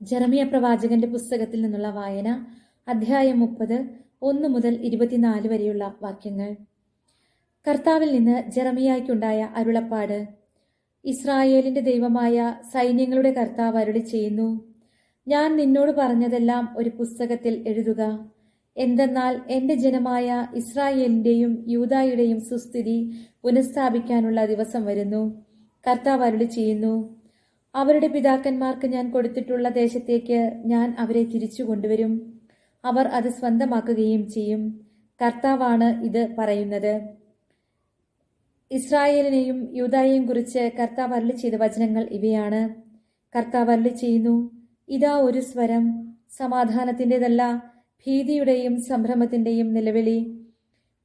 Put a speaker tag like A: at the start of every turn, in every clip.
A: ജെറമിയ പ്രവാചകന്റെ പുസ്തകത്തിൽ നിന്നുള്ള വായന അധ്യായം മുപ്പത് ഒന്ന് മുതൽ ഇരുപത്തിനാല് വരെയുള്ള വാക്യങ്ങൾ. കർത്താവിൽ നിന്ന് ജെറമിയായ്ക്കുണ്ടായ അരുളപ്പാട്. ഇസ്രായേലിന്റെ ദൈവമായ സൈന്യങ്ങളുടെ കർത്താവ് അരുളി ചെയ്യുന്നു ഞാൻ നിന്നോട് പറഞ്ഞതെല്ലാം ഒരു പുസ്തകത്തിൽ എഴുതുക. എന്തെന്നാൽ എന്റെ ജനമായ ഇസ്രായേലിന്റെയും യൂതായുടെയും സുസ്ഥിതി പുനഃസ്ഥാപിക്കാനുള്ള ദിവസം വരുന്നു. കർത്താവ് അരുളി ചെയ്യുന്നു അവരുടെ പിതാക്കന്മാർക്ക് ഞാൻ കൊടുത്തിട്ടുള്ള ദേശത്തേക്ക് ഞാൻ അവരെ തിരിച്ചു കൊണ്ടുവരും. അവർ അത് സ്വന്തമാക്കുകയും ചെയ്യും. കർത്താവാണ് ഇത് പറയുന്നത്. ഇസ്രായേലിനെയും യൂതായെയും കുറിച്ച് കർത്താവ് അരളി ചെയ്ത വചനങ്ങൾ ഇവയാണ്. കർത്താവ് അരളി ചെയ്യുന്നു ഇതാ ഒരു സ്വരം സമാധാനത്തിന്റെതല്ല ഭീതിയുടെയും സംഭ്രമത്തിന്റെയും നിലവിളി.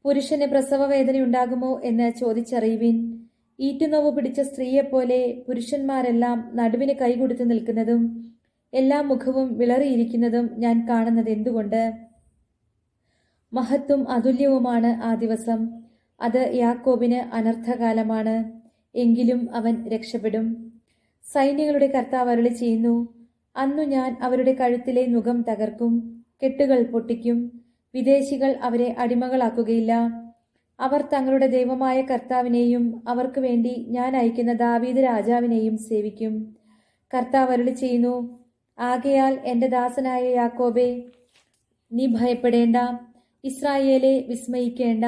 A: പുരുഷന് പ്രസവവേദന ഉണ്ടാകുമോ എന്ന് ചോദിച്ചറിയുവിൻ. ഈറ്റുനോവ് പിടിച്ച സ്ത്രീയെപ്പോലെ പുരുഷന്മാരെല്ലാം നടുവിന് കൈകൊടുത്ത് നിൽക്കുന്നതും എല്ലാ മുഖവും വിളറിയിരിക്കുന്നതും ഞാൻ കാണുന്നത് എന്തുകൊണ്ട്? മഹത്വം അതുല്യവുമാണ് ആ ദിവസം. അത് യാക്കോബിന് അനർത്ഥകാലമാണ്. എങ്കിലും അവൻ രക്ഷപ്പെടും. സൈന്യങ്ങളുടെ കർത്താവ് അരുളി ചെയ്യുന്നു അന്നു ഞാൻ അവരുടെ കഴുത്തിലെ മുഖം തകർക്കും കെട്ടുകൾ പൊട്ടിക്കും വിദേശികൾ അവരെ അടിമകളാക്കുകയില്ല. അവർ തങ്ങളുടെ ദൈവമായ കർത്താവിനെയും അവർക്ക് വേണ്ടി ഞാൻ അയക്കുന്ന ദാവീദ് രാജാവിനെയും സേവിക്കും. കർത്താവ് അരുളി ചെയ്യുന്നു ആകയാൽ എന്റെ ദാസനായ യാക്കോബെ നീ ഭയപ്പെടേണ്ട ഇസ്രായേലെ വിസ്മയിക്കേണ്ട.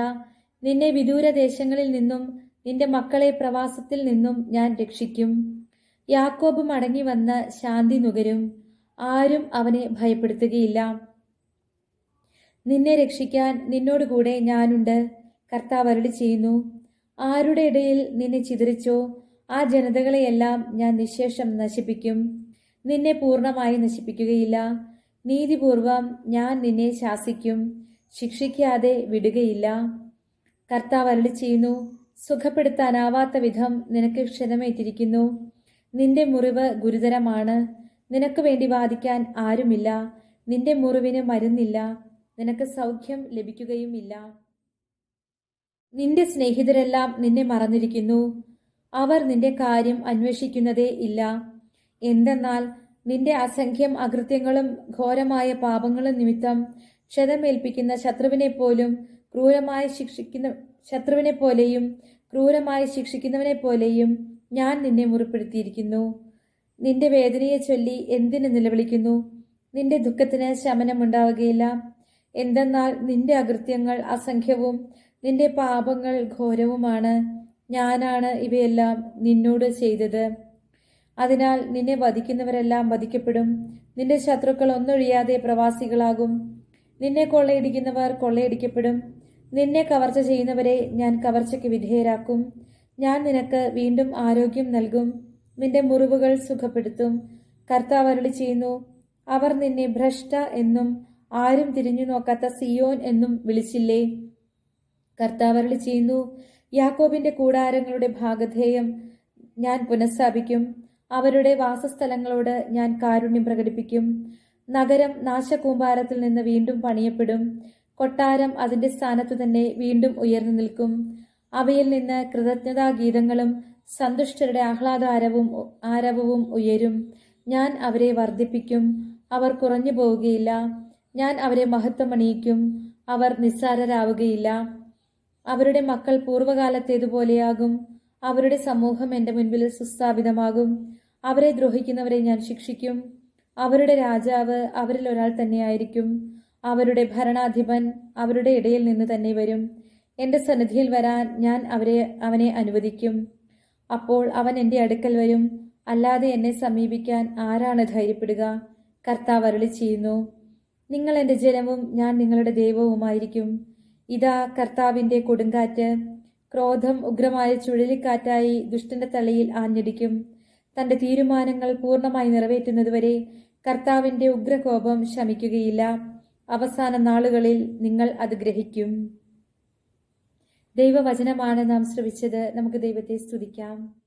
A: നിന്നെ വിദൂര ദേശങ്ങളിൽ നിന്നും നിന്റെ മക്കളെ പ്രവാസത്തിൽ നിന്നും ഞാൻ രക്ഷിക്കും. യാക്കോബ് മടങ്ങി വന്ന് ശാന്തി നുകരും ആരും അവനെ ഭയപ്പെടുത്തുകയില്ല. നിന്നെ രക്ഷിക്കാൻ നിന്നോടുകൂടെ ഞാനുണ്ട്. കർത്താവ് അരുളി ചെയ്യുന്നു. ആരുടെ ഇടയിൽ നിന്നെ ചിതറിച്ചോ? ആ ജനതകളെയെല്ലാം ഞാൻ നിശേഷം നശിപ്പിക്കും. നിന്നെ പൂർണമായി നശിപ്പിക്കുകയില്ല. നീതിപൂർവം ഞാൻ നിന്നെ ശാസിക്കും. ശിക്ഷിക്കാതെ വിടുകയില്ല. കർത്താവ് അരളി ചെയ്യുന്നു സുഖപ്പെടുത്താനാവാത്ത വിധം നിനക്ക് ക്ഷതമേറ്റിരിക്കുന്നു. നിന്റെ മുറിവ് ഗുരുതരമാണ്. നിനക്ക് വേണ്ടി വാദിക്കാൻ ആരുമില്ല. നിന്റെ മുറിവിന് മരുന്നില്ല. നിനക്ക് സൗഖ്യം ലഭിക്കുകയുമില്ല. നിന്റെ സ്നേഹിതരെല്ലാം നിന്നെ മറന്നിരിക്കുന്നു. അവർ നിന്റെ കാര്യം അന്വേഷിക്കുന്നതേ ഇല്ല. എന്തെന്നാൽ നിന്റെ അസംഖ്യം അകൃത്യങ്ങളും ഘോരമായ പാപങ്ങളും നിമിത്തം ക്ഷതമേൽപ്പിക്കുന്ന ശത്രുവിനെ പോലും ക്രൂരമായി ശിക്ഷിക്കുന്ന ശത്രുവിനെ പോലെയും ക്രൂരമായി ശിക്ഷിക്കുന്നവനെ പോലെയും ഞാൻ നിന്നെ മുറിപ്പെടുത്തിയിരിക്കുന്നു. നിന്റെ വേദനയെ ചൊല്ലി എന്തിനു നിലവിളിക്കുന്നു? നിന്റെ ദുഃഖത്തിന് ശമനമുണ്ടാവുകയില്ല. എന്തെന്നാൽ നിന്റെ അകൃത്യങ്ങൾ അസംഖ്യവും നിന്റെ പാപങ്ങൾ ഘോരവുമാണ്. ഞാനാണ് ഇവയെല്ലാം നിന്നോട് ചെയ്തത്. അതിനാൽ നിന്നെ വധിക്കുന്നവരെല്ലാം വധിക്കപ്പെടും. നിന്റെ ശത്രുക്കൾ ഒന്നൊഴിയാതെ പ്രവാസികളാകും. നിന്നെ കൊള്ളയടിക്കുന്നവർ കൊള്ളയടിക്കപ്പെടും. നിന്നെ കവർച്ച ചെയ്യുന്നവരെ ഞാൻ കവർച്ചയ്ക്ക് വിധേയരാക്കും. ഞാൻ നിനക്ക് വീണ്ടും ആരോഗ്യം നൽകും. നിന്റെ മുറിവുകൾ സുഖപ്പെടുത്തും. കർത്താവ് അരുളി ചെയ്യുന്നു അവർ നിന്നെ ഭ്രഷ്ട എന്നും ആരും തിരിഞ്ഞു നോക്കാത്ത സിയോൻ എന്നും വിളിച്ചില്ലേ? കർത്താവരളി ചെയ്യുന്നു യാക്കോബിന്റെ കൂടാരങ്ങളുടെ ഭാഗധേയം ഞാൻ പുനഃസ്ഥാപിക്കും. അവരുടെ വാസസ്ഥലങ്ങളോട് ഞാൻ കാരുണ്യം പ്രകടിപ്പിക്കും. നഗരം നാശകൂമ്പാരത്തിൽ നിന്ന് വീണ്ടും പണിയപ്പെടും. കൊട്ടാരം അതിന്റെ സ്ഥാനത്തു തന്നെ വീണ്ടും ഉയർന്നു നിൽക്കും. അവയിൽ നിന്ന് കൃതജ്ഞതാ ഗീതങ്ങളും സന്തുഷ്ടരുടെ ആഹ്ലാദാരവും ആരവവും ഉയരും. ഞാൻ അവരെ വർദ്ധിപ്പിക്കും. അവർ കുറഞ്ഞു പോവുകയില്ല ഞാൻ അവരെ മഹത്വമണിയിക്കും. അവർ നിസ്സാരരാവുകയില്ല. അവരുടെ മക്കൾ പൂർവകാലത്തേതുപോലെയാകും അവരുടെ സമൂഹം എന്റെ മുൻപിൽ സുസ്ഥാപിതമാകും. അവരെ ദ്രോഹിക്കുന്നവരെ ഞാൻ ശിക്ഷിക്കും. അവരുടെ രാജാവ് അവരിൽ ഒരാൾ തന്നെയായിരിക്കും. അവരുടെ ഭരണാധിപൻ അവരുടെ ഇടയിൽ നിന്ന് തന്നെ വരും. എന്റെ സന്നിധിയിൽ വരാൻ ഞാൻ അവരെ അവനെ അനുവദിക്കും. അപ്പോൾ അവൻ എന്റെ അടുക്കൽ വരും. അല്ലാതെ എന്നെ സമീപിക്കാൻ ആരാണ് ധൈര്യപ്പെടുക? കർത്താവ് അരുളി ചെയ്യുന്നു നിങ്ങൾ എന്റെ ജനവും ഞാൻ നിങ്ങളുടെ ദൈവവുമായിരിക്കും. ഇതാ കർത്താവിന്റെ കൊടുങ്കാറ്റ്. ക്രോധം ഉഗ്രമായ ചുഴലിക്കാറ്റായി ദുഷ്ടന്റെ തലയിൽ ആഞ്ഞടിക്കും. തന്റെ തീരുമാനങ്ങൾ പൂർണമായി നിറവേറ്റുന്നതുവരെ കർത്താവിന്റെ ഉഗ്രകോപം ശമിക്കുകയില്ല. അവസാന നാളുകളിൽ നിങ്ങൾ അത് ഗ്രഹിക്കും. ദൈവവചനമാണ് നാം ശ്രവിച്ചത്. നമുക്ക് ദൈവത്തെ സ്തുതിക്കാം.